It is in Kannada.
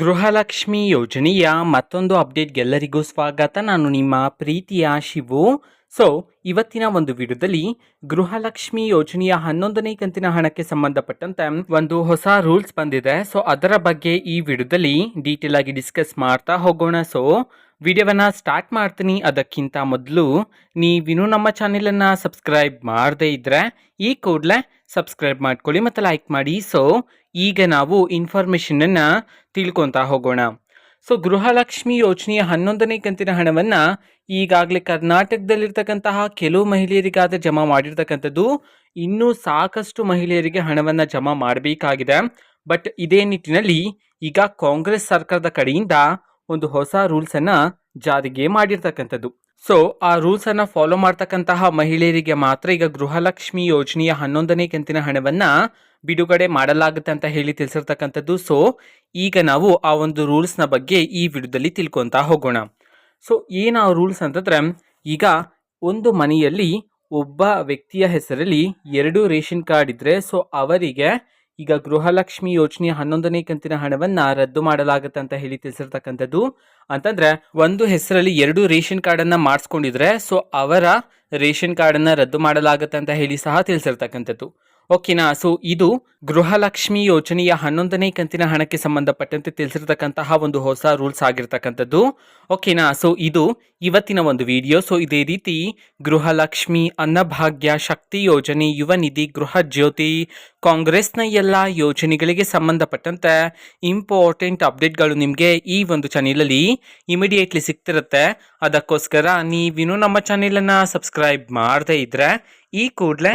ಗೃಹಲಕ್ಷ್ಮಿ ಯೋಜನೆಯ ಮತ್ತೊಂದು ಅಪ್ಡೇಟ್ಗೆಲ್ಲರಿಗೂ ಸ್ವಾಗತ. ನಾನು ನಿಮ್ಮ ಪ್ರೀತಿಯ ಶಿವು. ಸೊ ಇವತ್ತಿನ ಒಂದು ವಿಡಿಯೋದಲ್ಲಿ ಗೃಹಲಕ್ಷ್ಮಿ ಯೋಜನೆಯ ಹನ್ನೊಂದನೇ ಕಂತಿನ ಹಣಕ್ಕೆ ಸಂಬಂಧಪಟ್ಟಂತೆ ಒಂದು ಹೊಸ ರೂಲ್ಸ್ ಬಂದಿದೆ. ಸೊ ಅದರ ಬಗ್ಗೆ ಈ ವಿಡಿಯೋದಲ್ಲಿ ಡೀಟೇಲ್ ಆಗಿ ಡಿಸ್ಕಸ್ ಮಾಡ್ತಾ ಹೋಗೋಣ. ಸೊ ವಿಡಿಯೋವನ್ನ ಸ್ಟಾರ್ಟ್ ಮಾಡ್ತೀನಿ ಅದಕ್ಕಿಂತ ಮೊದಲು ನೀವಿನ್ನೂ ನಮ್ಮ ಚಾನೆಲನ್ನು ಸಬ್ಸ್ಕ್ರೈಬ್ ಮಾಡದೇ ಇದ್ದರೆ ಈ ಕೂಡಲೇ ಸಬ್ಸ್ಕ್ರೈಬ್ ಮಾಡ್ಕೊಳ್ಳಿ ಮತ್ತು ಲೈಕ್ ಮಾಡಿ. ಸೊ ಈಗ ನಾವು ಇನ್ಫಾರ್ಮೇಷನನ್ನು ತಿಳ್ಕೊತಾ ಹೋಗೋಣ. ಸೊ ಗೃಹಲಕ್ಷ್ಮಿ ಯೋಜನೆಯ ಹನ್ನೊಂದನೇ ಕಂತಿನ ಹಣವನ್ನು ಈಗಾಗಲೇ ಕರ್ನಾಟಕದಲ್ಲಿರ್ತಕ್ಕಂತಹ ಕೆಲವು ಮಹಿಳೆಯರಿಗಾದ ಜಮಾ ಮಾಡಿರ್ತಕ್ಕಂಥದ್ದು ಇನ್ನೂ ಸಾಕಷ್ಟು ಮಹಿಳೆಯರಿಗೆ ಹಣವನ್ನು ಜಮಾ ಮಾಡಬೇಕಾಗಿದೆ. ಬಟ್ ಇದೇ ನಿಟ್ಟಿನಲ್ಲಿ ಈಗ ಕಾಂಗ್ರೆಸ್ ಸರ್ಕಾರದ ಕಡೆಯಿಂದ ಒಂದು ಹೊಸ ರೂಲ್ಸನ್ನು ಜಾರಿಗೆ ಮಾಡಿರ್ತಕ್ಕಂಥದ್ದು. ಸೊ ಆ ರೂಲ್ಸ್ ಅನ್ನ ಫಾಲೋ ಮಾಡ್ತಕ್ಕಂತಹ ಮಹಿಳೆಯರಿಗೆ ಮಾತ್ರ ಈಗ ಗೃಹಲಕ್ಷ್ಮಿ ಯೋಜನೆಯ ಹನ್ನೊಂದನೇ ಕಂತಿನ ಹಣವನ್ನ ಬಿಡುಗಡೆ ಮಾಡಲಾಗುತ್ತೆ ಅಂತ ಹೇಳಿ ತಿಳಿಸಿರ್ತಕ್ಕಂಥದ್ದು. ಸೊ ಈಗ ನಾವು ಆ ಒಂದು ರೂಲ್ಸ್ನ ಬಗ್ಗೆ ಈ ವಿಡಿಯೋದಲ್ಲಿ ತಿಳ್ಕೊತಾ ಹೋಗೋಣ. ಸೊ ಏನು ಆ ರೂಲ್ಸ್ ಅಂತಂದ್ರೆ, ಈಗ ಒಂದು ಮನೆಯಲ್ಲಿ ಒಬ್ಬ ವ್ಯಕ್ತಿಯ ಹೆಸರಲ್ಲಿ ಎರಡು ರೇಷನ್ ಕಾರ್ಡ್ ಇದ್ರೆ ಸೊ ಅವರಿಗೆ ಈಗ ಗೃಹಲಕ್ಷ್ಮಿ ಯೋಜನೆ ಹನ್ನೊಂದನೇ ಕಂತಿನ ಹಣವನ್ನ ರದ್ದು ಮಾಡಲಾಗುತ್ತೆ ಅಂತ ಹೇಳಿ ತಿಳಿಸಿರ್ತಕ್ಕಂಥದ್ದು. ಅಂತಂದ್ರೆ ಒಂದು ಹೆಸರಲ್ಲಿ ಎರಡು ರೇಷನ್ ಕಾರ್ಡ್ ಅನ್ನ ಮಾಡಿಸ್ಕೊಂಡಿದ್ರೆ, ಸೊ ಅವರ ರೇಷನ್ ಕಾರ್ಡ್ ಅನ್ನ ರದ್ದು ಮಾಡಲಾಗುತ್ತೆ ಅಂತ ಹೇಳಿ ಸಹ ತಿಳಿಸಿರ್ತಕ್ಕಂಥದ್ದು. ಓಕೆನಾ? ಸೊ ಇದು ಗೃಹಲಕ್ಷ್ಮಿ ಯೋಜನೆಯ ಹನ್ನೊಂದನೇ ಕಂತಿನ ಹಣಕ್ಕೆ ಸಂಬಂಧಪಟ್ಟಂತೆ ತಿಳಿಸಿರ್ತಕ್ಕಂತಹ ಒಂದು ಹೊಸ ರೂಲ್ಸ್ ಆಗಿರ್ತಕ್ಕಂಥದ್ದು. ಓಕೆನಾ? ಸೊ ಇದು ಇವತ್ತಿನ ಒಂದು ವಿಡಿಯೋ ಸೊ ಇದೇ ರೀತಿ ಗೃಹಲಕ್ಷ್ಮಿ ಅನ್ನಭಾಗ್ಯ ಶಕ್ತಿ ಯೋಜನೆ, ಯುವ ನಿಧಿ, ಗೃಹ ಜ್ಯೋತಿ, ಕಾಂಗ್ರೆಸ್ನ ಎಲ್ಲ ಯೋಜನೆಗಳಿಗೆ ಸಂಬಂಧಪಟ್ಟಂತೆ ಇಂಪಾರ್ಟೆಂಟ್ ಅಪ್ಡೇಟ್ಗಳು ನಿಮಗೆ ಈ ಒಂದು ಚಾನೆಲಲ್ಲಿ ಇಮಿಡಿಯೇಟ್ಲಿ ಸಿಗ್ತಿರುತ್ತೆ. ಅದಕ್ಕೋಸ್ಕರ ನೀವಿನ್ನೂ ನಮ್ಮ ಚಾನೆಲನ್ನು ಸಬ್ಸ್ಕ್ರೈಬ್ ಮಾಡದೇ ಇದ್ದರೆ ಈ ಕೂಡಲೇ